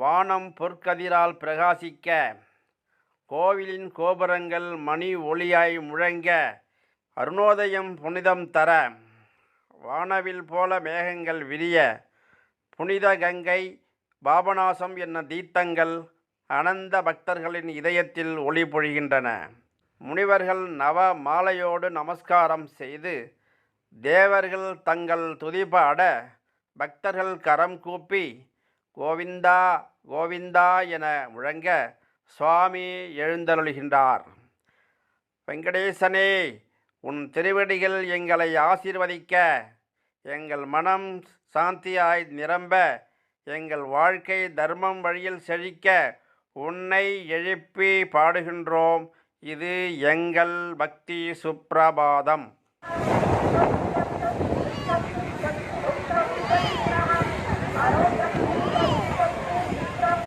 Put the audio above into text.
வானம் பொற்கதிரால் பிரகாசிக்க கோவிலின் கோபுரங்கள் மணி ஒளியாய் முழங்க அருணோதயம் புனிதம் தர வானவில் போல மேகங்கள் விரிய புனித கங்கை பாபநாசம் என்ன தீர்த்தங்கள் அனந்த பக்தர்களின் இதயத்தில் ஒளி பொழிகின்றன. முனிவர்கள் நவ மாலையோடு நமஸ்காரம் செய்து தேவர்கள் தங்கள் துதிபாட பக்தர்கள் கரம் கூப்பி கோவிந்தா கோவிந்தா என முழங்க சுவாமி எழுந்தருளுகின்றார். வெங்கடேசனே உன் திருவடிகள் எங்களை ஆசீர்வதிக்க எங்கள் மனம் சாந்தியாய் நிரம்ப எங்கள் வாழ்க்கை தர்மம் வழியில் செழிக்க உன்னை எழுப்பி பாடுகின்றோம். இது எங்கள் பக்தி சுப்பிரபாதம்